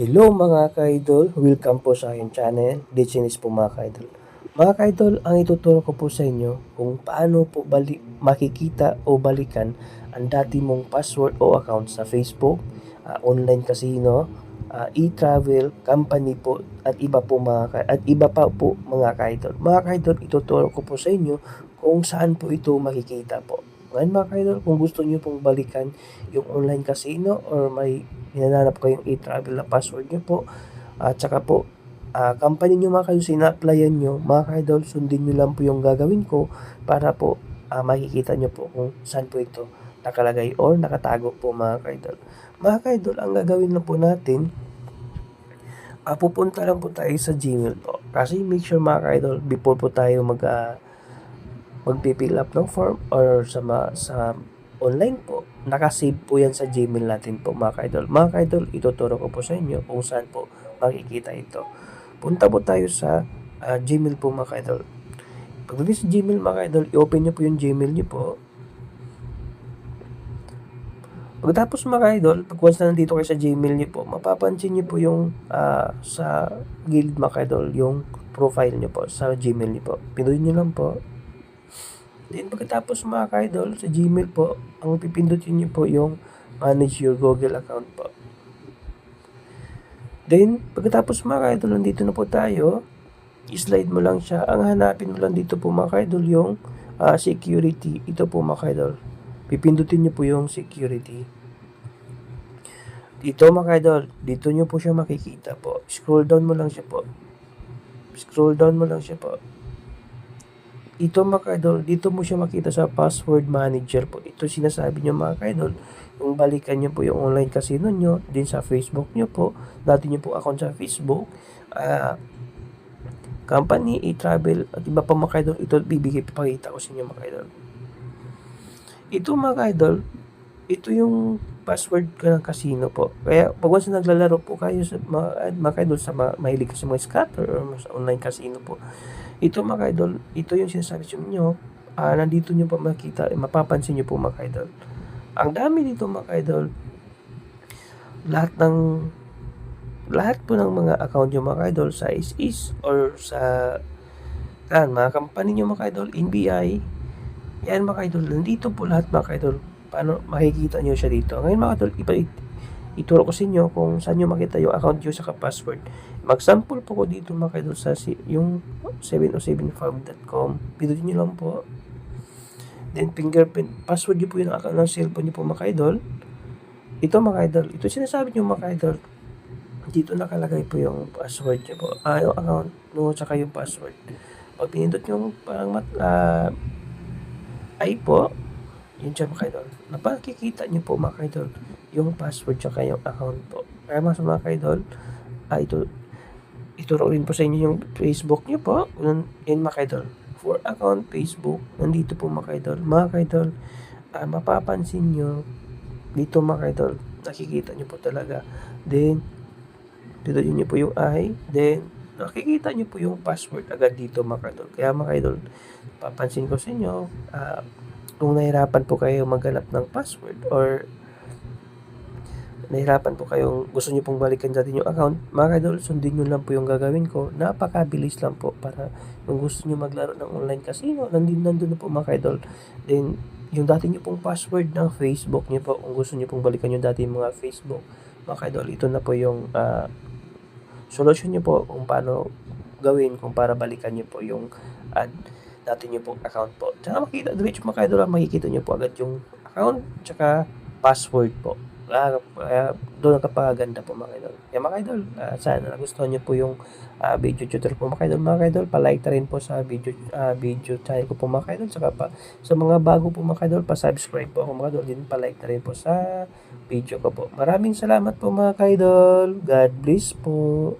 Hello mga ka-idol, welcome po sa aking channel, Dichinis po mga ka-idol. Mga ka-idol, ang ituturo ko po sa inyo kung paano po bali- makikita o balikan ang dati mong password o account sa Facebook, ah, online casino, ah, e-travel, company po at iba po mga ka- at iba pa po mga ka-idol. Mga ka-idol, ituturo ko po sa inyo kung saan po ito makikita po. Ngayon mga ka-idol, kung gusto niyo pong balikan yung online casino or may hinanap kayong e-travel na password nyo po. At saka po ah, company nyo mga kaidol sina-applyan nyo mga kaidol sundin nyo lang po yung gagawin ko para po ah, makikita nyo po kung saan po ito nakalagay or nakatago po mga kaidol mga kaidol ang gagawin lang po natin ah, pupunta lang po tayo sa Gmail po. Kasi make sure mga kaidol before po tayo mag ah, magpipill up ng form or sa ma- sa online po nakasave po yan sa Gmail natin po mga kaidol. Mga kaidol, ituturo ko po sa inyo kung saan po makikita ito. Punta po tayo sa ah, Gmail po mga kaidol. Pagdating sa Gmail mga kaidol, i-open nyo po yung Gmail nyo po. Pagkatapos mga kaidol, pag once na nandito kayo sa Gmail nyo po, mapapansin nyo po yung ah, sa gilid mga kaidol, yung profile nyo po sa Gmail nyo po. Pindutin nyo lang po. Then pagkatapos mga ka-idol, sa Gmail po, ang pipindutin niyo po yung manage your Google account po. Then, pagkatapos mga ka-idol, nandito na po tayo, i-slide mo lang siya. Ang hanapin mo lang dito po mga ka-idol, yung ah, security. Ito po mga ka-idol. Pipindutin niyo po yung security. Dito mga ka-idol, dito niyo po siya makikita po. Scroll down mo lang siya po. Scroll down mo lang siya po ito mga ka-idol, dito mo siya makita sa password manager po. Ito sinasabi nyo mga ka-idol, yung balikan nyo po yung online casino nyo, din sa Facebook nyo po, dati nyo po account sa Facebook, ah, company, e-travel, at iba pa mga ka-idol, ito bibigay, papakita ko sa inyo mga ka-idol. Ito mga ka-idol, ito yung password ng casino po. Kaya pag once na naglalaro po kayo sa mga, mga ka-idol sa mga, mahilig sa mga scatter or sa online casino po, ito mga idol, ito yung sinasabi sa inyo, ah, nandito nyo pa makita, mapapansin nyo po mga idol. Ang dami dito mga idol, lahat ng lahat po ng mga account nyo mga idol sa is or sa yan, mga company nyo mga idol, NBI, yan mga idol, nandito po lahat mga idol. Paano makikita nyo siya dito? Ngayon mga idol, ipa, ituro ko sa inyo kung saan nyo makita yung account nyo sa password. Mag-sample po ko dito mga idol sa si, yung 707farm.com. Pindutin nyo lang po. Then fingerprint, password nyo po yung account ng cellphone nyo po mga idol. Ito mga idol, ito sinasabi nyo mga idol. Dito nakalagay po yung password nyo po. Ah, yung account no, tsaka yung password. Pag pinindot nyo parang mat, ah, ay po, yun siya mga idol. Napakikita nyo po mga idol yung password tsaka yung account po. Kaya mga sa mga idol, ah, ito, ituro rin po sa inyo yung Facebook nyo po. Yun, yun mga idol. For account Facebook, nandito po mga idol. Mga idol, ah, mapapansin nyo, dito mga idol, nakikita nyo po talaga. Then, dito nyo po yung I, then, nakikita nyo po yung password agad dito mga idol. Kaya mga idol, papansin ko sa inyo, ah, kung nahirapan po kayo maghanap ng password or nahirapan po kayong gusto nyo pong balikan dati yung account, mga idol, sundin nyo lang po yung gagawin ko. Napakabilis lang po para kung gusto nyo maglaro ng online casino, nandun, nandun na po mga idol. Then, yung dati nyo pong password ng Facebook nyo po, kung gusto nyo pong balikan yung dati mga Facebook, mga idol, ito na po yung ah, solusyon nyo po kung paano gawin, kung para balikan nyo po yung ad dati nyo pong account po. Tsaka makita, diretso mga idol, makikita nyo po agad yung account, tsaka password po. Ah, kaya doon nakapaganda po mga idol. Kaya mga idol, ah, sana nagustuhan nyo po yung ah, video tutorial po mga idol. Mga idol, palike na rin po sa video ah, video channel ko po mga idol. Saka pa sa mga bago po mga idol, pa-subscribe po ako mga idol. Din palike na rin po sa video ko po. Maraming salamat po mga idol. God bless po.